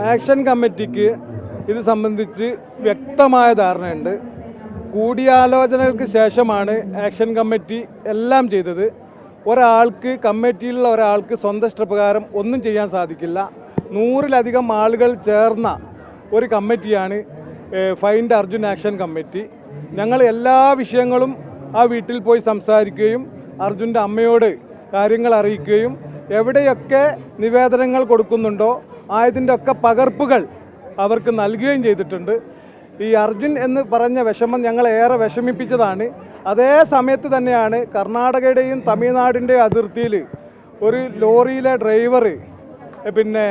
Action കമ്മിറ്റിക്ക് ഇത് സംബന്ധിച്ച് വ്യക്തമായ ധാരണയുണ്ട്. കൂടിയാലോചനകൾക്ക് ശേഷമാണ് ആക്ഷൻ കമ്മിറ്റി എല്ലാം ചെയ്തത്. ഒരാൾക്ക് കമ്മിറ്റിയിലുള്ള ഒരാൾക്ക് സ്വന്തം ഇഷ്ടപ്രകാരം ഒന്നും ചെയ്യാൻ സാധിക്കില്ല. നൂറിലധികം ആളുകൾ ചേർന്ന ഒരു കമ്മിറ്റിയാണ് ഫൈൻഡ് അർജുൻ ആക്ഷൻ കമ്മിറ്റി. ഞങ്ങൾ എല്ലാ വിഷയങ്ങളും ആ വീട്ടിൽ പോയി സംസാരിക്കുകയും അർജുന്റെ അമ്മയോട് കാര്യങ്ങൾ അറിയിക്കുകയും എവിടെയൊക്കെ നിവേദനങ്ങൾ കൊടുക്കുന്നുണ്ടോ ആയതിന്റെ ഒക്കെ പകർപ്പുകൾ അവർക്ക് നൽകുകയും ചെയ്തിട്ടുണ്ട്. ഈ അർജുൻ എന്ന് പറഞ്ഞ വിഷമം ഞങ്ങളെ ഏറെ വിഷമിപ്പിച്ചതാണ്. അതേ സമയത്ത് തന്നെയാണ് കർണാടകയുടെയും തമിഴ്നാടിന്റെയും അതിർത്തിയിൽ ഒരു ലോറിയിലെ ഡ്രൈവർ പിന്നെ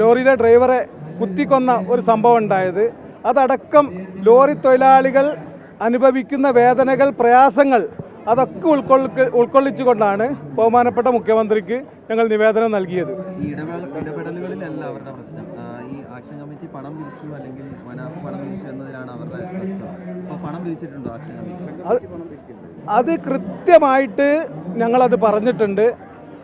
ലോറിയിലെ ഡ്രൈവറെ കുത്തിക്കൊന്ന ഒരു സംഭവം ഉണ്ടായത്. അതടക്കം ലോറി തൊഴിലാളികൾ അനുഭവിക്കുന്ന വേദനകൾ പ്രയാസങ്ങൾ അതൊക്കെ ഉൾക്കൊള്ള ഉൾക്കൊള്ളിച്ചുകൊണ്ടാണ് ബഹുമാനപ്പെട്ട മുഖ്യമന്ത്രിക്ക് ഞങ്ങൾ നിവേദനം നൽകിയത്. ഇടപെടലുകളിലല്ല അവരുടെ പ്രശ്നം. ഈ ആക്ഷൻ കമ്മിറ്റി പണം പിരിച്ചു അല്ലെങ്കിൽ പണം പിരിച്ചു എന്നതിലാണ് അവരുടെ പ്രശ്നം. അപ്പോൾ പണം പിരിച്ചിട്ടുണ്ടോ ആക്ഷൻ കമ്മിറ്റി? അത് അത് കൃത്യമായിട്ട് ഞങ്ങളത് പറഞ്ഞിട്ടുണ്ട്.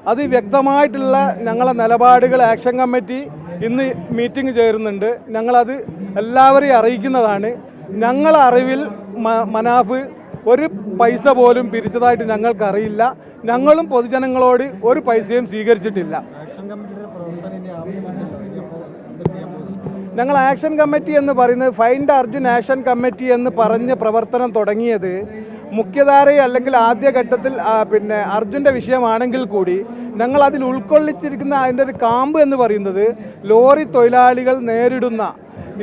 അത് വ്യക്തമായിട്ടുള്ള ഞങ്ങളെ നിലപാടുകൾ ആക്ഷൻ കമ്മിറ്റി ഇന്ന് മീറ്റിംഗ് ചേരുന്നുണ്ട്. ഞങ്ങളത് എല്ലാവരെയും അറിയിക്കുന്നതാണ്. ഞങ്ങളറിവിൽ മ- മനാഫ് ഒരു പൈസ പോലും പിരിച്ചതായിട്ട് ഞങ്ങൾക്കറിയില്ല. ഞങ്ങളും പൊതുജനങ്ങളോട് ഒരു പൈസയും സ്വീകരിച്ചിട്ടില്ല. ഞങ്ങൾ ആക്ഷൻ കമ്മിറ്റി എന്ന് പറയുന്നത് ഫൈൻഡ് അർജുൻ ആക്ഷൻ കമ്മിറ്റി എന്ന് പറഞ്ഞ് പ്രവർത്തനം തുടങ്ങിയത് മുഖ്യധാരയെ അല്ലെങ്കിൽ ആദ്യഘട്ടത്തിൽ പിന്നെ അർജുന്റെ വിഷയമാണെങ്കിൽ കൂടി ഞങ്ങൾ അതിൽ ഉൾക്കൊള്ളിച്ചിരിക്കുന്ന അതിന്റെ ഒരു കാമ്പ് എന്ന് പറയുന്നത് ലോറി തൊഴിലാളികൾ നേരിടുന്ന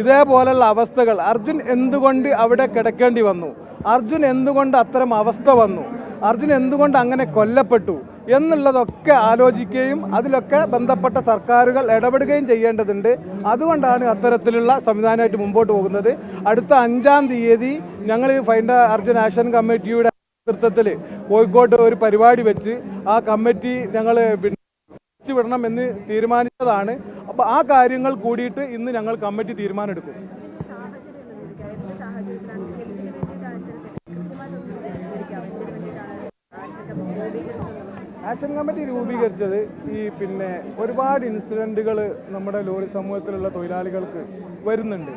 ഇതേപോലുള്ള അവസ്ഥകൾ. അർജുൻ എന്തുകൊണ്ട് അവിടെ കിടക്കേണ്ടി വന്നു? അർജുൻ എന്തുകൊണ്ട് അത്തരം അവസ്ഥ വന്നു? അർജുൻ എന്തുകൊണ്ട് അങ്ങനെ കൊല്ലപ്പെട്ടു? എന്നുള്ളതൊക്കെ ആലോചിക്കുകയും അതിലൊക്കെ ബന്ധപ്പെട്ട സർക്കാരുകൾ ഇടപെടുകയും ചെയ്യേണ്ടതുണ്ട്. അതുകൊണ്ടാണ് അത്തരത്തിലുള്ള സംവിധാനമായിട്ട് മുമ്പോട്ട് പോകുന്നത്. അടുത്ത അഞ്ചാം തീയതി ഞങ്ങൾ ഫൈൻഡ് അർജുൻ ആക്ഷൻ കമ്മിറ്റിയുടെ നേതൃത്വത്തിൽ കോഴിക്കോട്ട് ഒരു പരിപാടി വെച്ച് ആ കമ്മിറ്റി ഞങ്ങൾ വിടണം എന്ന് തീരുമാനിച്ചതാണ്. അപ്പോൾ ആ കാര്യങ്ങൾ കൂടിയിട്ട് ഇന്ന് ഞങ്ങൾ കമ്മിറ്റി തീരുമാനമെടുക്കും. ആക്ഷൻ കമ്മിറ്റി രൂപീകരിച്ചത് ഈ പിന്നെ ഒരുപാട് ഇൻസിഡന്റുകൾ നമ്മുടെ ലോറി സമൂഹത്തിലുള്ള തൊഴിലാളികൾക്ക് വരുന്നുണ്ട്.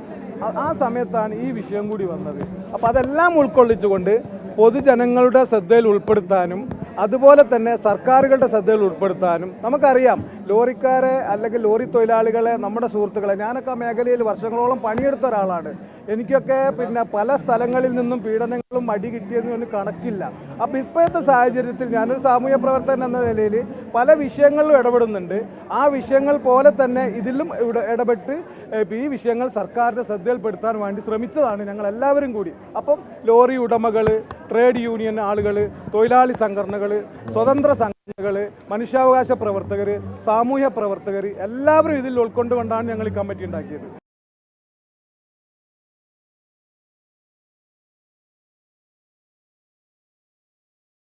ആ- സമയത്താണ് ഈ വിഷയം കൂടി വന്നത്. അപ്പോൾ അതെല്ലാം ഉൾക്കൊള്ളിച്ചുകൊണ്ട് പൊതുജനങ്ങളുടെ ശ്രദ്ധയിൽ ഉൾപ്പെടുത്താനും അതുപോലെ തന്നെ സർക്കാരുകളുടെ ശ്രദ്ധയിൽ ഉൾപ്പെടുത്താനും നമുക്കറിയാം ലോറിക്കാരെ അല്ലെങ്കിൽ ലോറി തൊഴിലാളികളെ നമ്മുടെ സുഹൃത്തുക്കളെ ഞാനൊക്കെ ആ മേഖലയിൽ വർഷങ്ങളോളം പണിയെടുത്ത ഒരാളാണ്. എനിക്കൊക്കെ പിന്നെ പല സ്ഥലങ്ങളിൽ നിന്നും പീഡനങ്ങളും അടി കിട്ടിയെന്ന് ഒന്നും കണക്കില്ല. അപ്പം ഇപ്പോഴത്തെ സാഹചര്യത്തിൽ ഞാനൊരു സാമൂഹ്യ പ്രവർത്തകൻ എന്ന നിലയിൽ പല വിഷയങ്ങളിലും ഇടപെടുന്നുണ്ട്. ആ വിഷയങ്ങൾ പോലെ തന്നെ ഇതിലും ഇടപെട്ട് ഈ വിഷയങ്ങൾ സർക്കാരിന്റെ ശ്രദ്ധയിൽപ്പെടുത്താൻ വേണ്ടി ശ്രമിച്ചതാണ് ഞങ്ങൾ എല്ലാവരും കൂടി. അപ്പം ലോറി ഉടമകൾ ട്രേഡ് യൂണിയൻ ആളുകൾ തൊഴിലാളി സംഘടനകൾ സ്വതന്ത്ര സംഘടനകൾ മനുഷ്യാവകാശ പ്രവർത്തകർ സാമൂഹ്യ പ്രവർത്തകർ എല്ലാവരും ഇതിൽ ഉൾക്കൊണ്ടുകൊണ്ടാണ് ഞങ്ങൾ ഈ കമ്മിറ്റി ഉണ്ടാക്കിയത്.